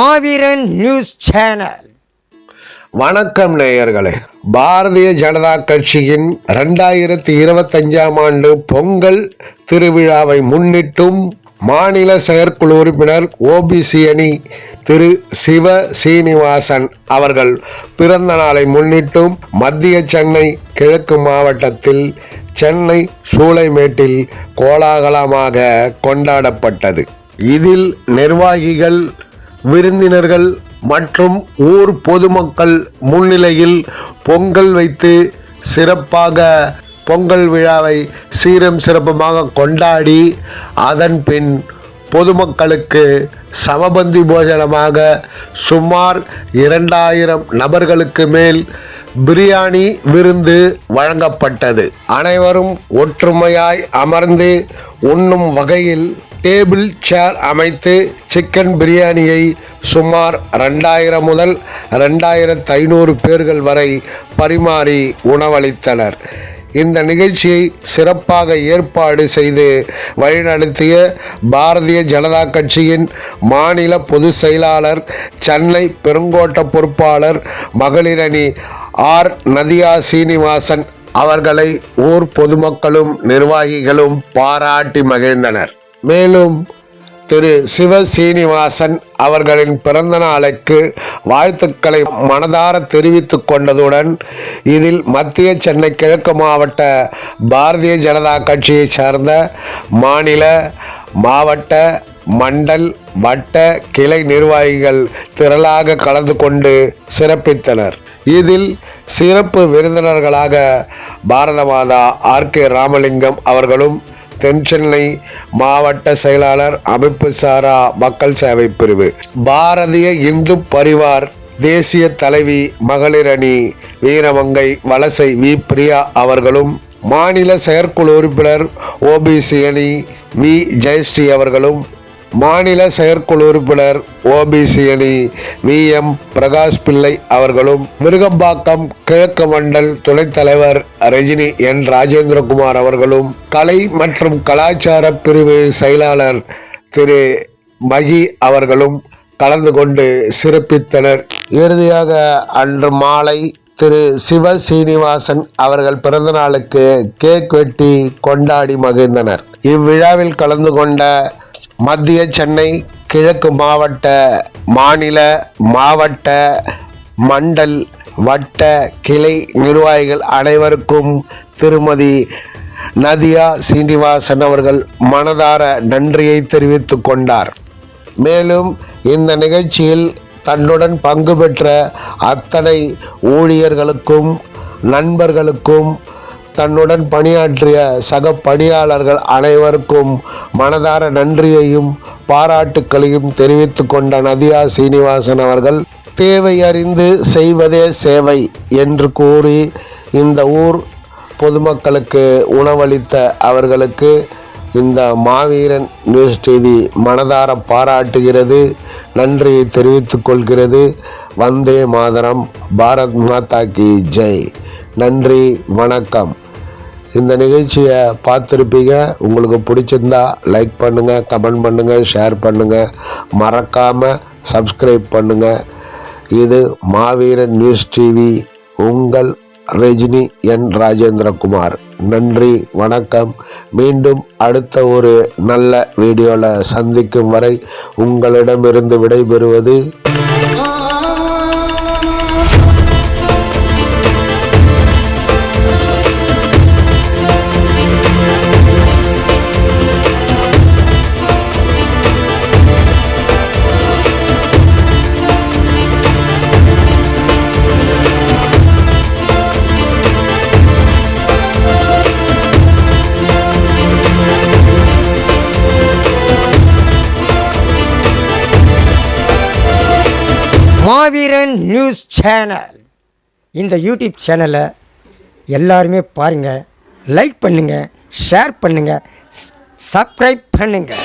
மாவீரன் news channel. வணக்கம் நேயர்களே. பாரதிய ஜனதா கட்சியின் ரெண்டாயிரத்தி இருபத்தஞ்சாம் ஆண்டு பொங்கல் திருவிழாவை முன்னிட்டும் மாநில செயற்குழு உறுப்பினர் ஓபிசி அணி திரு சிவ சீனிவாசன் அவர்கள் பிறந்த நாளை முன்னிட்டும் மத்திய சென்னை கிழக்கு மாவட்டத்தில் சென்னை சூளைமேட்டில் கோலாகலமாக கொண்டாடப்பட்டது. இதில் நிர்வாகிகள் விருந்தினர்கள் மற்றும் ஊர் பொதுமக்கள் முன்னிலையில் பொங்கல் வைத்து சிறப்பாக பொங்கல் விழாவை சீரம் சிறப்புமாக கொண்டாடி அதன் பின் பொதுமக்களுக்கு சமபந்தி போஜனமாக சுமார் இரண்டாயிரம் நபர்களுக்கு மேல் பிரியாணி விருந்து வழங்கப்பட்டது. அனைவரும் ஒற்றுமையாய் அமர்ந்து உண்ணும் வகையில் டேபிள் சேர் அமைத்து சிக்கன் பிரியாணியை சுமார் ரெண்டாயிரம் முதல் ரெண்டாயிரத்து ஐநூறு பேர்கள் வரை பரிமாறி உணவளித்தனர். இந்த நிகழ்ச்சியை சிறப்பாக ஏற்பாடு செய்து வழிநடத்திய பாரதிய ஜனதா கட்சியின் மாநில பொதுச் செயலாளர் சென்னை பெருங்கோட்ட பொறுப்பாளர் மகளிரணி ஆர். நதியா சீனிவாசன் அவர்களை ஊர் பொதுமக்களும் நிர்வாகிகளும் பாராட்டி மகிழ்ந்தனர். மேலும் திரு சிவ சீனிவாசன் அவர்களின் பிறந்த நாளுக்கு வாழ்த்துக்களை மனதார தெரிவித்து கொண்டதுடன் இதில் மத்திய சென்னை கிழக்கு மாவட்ட பாரதிய ஜனதா கட்சியை சார்ந்த மாநில மாவட்ட மண்டல் வட்ட கிளை நிர்வாகிகள் திரளாக கலந்து கொண்டு சிறப்பித்தனர். இதில் சிறப்பு விருந்தினர்களாக பாரத மாதா ஆர் கே ராமலிங்கம் அவர்களும் தென்சென்னை மாவட்ட செயலாளர் அமைப்பு சாரா மக்கள் சேவை பிரிவு. பாரதிய இந்து பரிவார் தேசிய தலைவி மகளிர் அணி வீரமங்கை வலசை வி. பிரியா அவர்களும் மாநில செயற்குழு உறுப்பினர் ஓபிசி அணி வி. ஜெயஸ்ரீ அவர்களும் மாநில செயற்குழு உறுப்பினர் ஓபிசி அணி வி எம் பிரகாஷ் பிள்ளை அவர்களும் மிருகம்பாக்கம் கிழக்கு மண்டல் துணைத் தலைவர் ரஜினி என் ராஜேந்திரகுமார் அவர்களும் கலை மற்றும் கலாச்சார பிரிவு செயலாளர் திரு மகி அவர்களும் கலந்து கொண்டு சிறப்பித்தனர். இறுதியாக அன்று மாலை திரு சிவ சீனிவாசன் அவர்கள் பிறந்த நாளுக்கு கேக் வெட்டி கொண்டாடி மகிழ்ந்தனர். இவ்விழாவில் கலந்து கொண்ட மத்திய சென்னை கிழக்கு மாவட்ட மாநில மாவட்ட மண்டல் வட்ட கிளை நிர்வாகிகள் அனைவருக்கும் திருமதி நதியா சீனிவாசன் அவர்கள் மனதார நன்றியை தெரிவித்து கொண்டார். மேலும் இந்த நிகழ்ச்சியில் தன்னுடன் பங்கு பெற்ற அத்தனை ஊழியர்களுக்கும் நண்பர்களுக்கும் தன்னுடன் பணியாற்றிய சக பணியாளர்கள் அனைவருக்கும் மனதார நன்றியையும் பாராட்டுக்களையும் தெரிவித்து கொண்ட நதியா சீனிவாசன் அவர்கள் தேவை அறிந்து செய்வதே சேவை என்று கூறி இந்த ஊர் பொதுமக்களுக்கு உணவளித்த அவர்களுக்கு இந்த மாவீரன் நியூஸ் டிவி மனதார பாராட்டுகிறது நன்றியை தெரிவித்துக் கொள்கிறது. வந்தே மாதரம் பாரத் மாதா கி ஜெய். நன்றி வணக்கம். இந்த நிகழ்ச்சியை பார்த்துருப்பீங்க. உங்களுக்கு பிடிச்சிருந்தா லைக் பண்ணுங்கள் கமெண்ட் பண்ணுங்கள் ஷேர் பண்ணுங்கள் மறக்காமல் சப்ஸ்கிரைப் பண்ணுங்கள் இது மாவீரன் நியூஸ் டிவி உங்கள் ரஜினி என் ராஜேந்திரகுமார். நன்றி வணக்கம். மீண்டும் அடுத்த ஒரு நல்ல வீடியோவில் சந்திக்கும் வரை உங்களிடமிருந்து விடைபெறுவது மாவீரன் நியூஸ் சேனல். இந்த யூடியூப் சேனலை எல்லாருமே பாருங்கள் லைக் பண்ணுங்கள் ஷேர் பண்ணுங்கள் சப்ஸ்கிரைப் பண்ணுங்கள்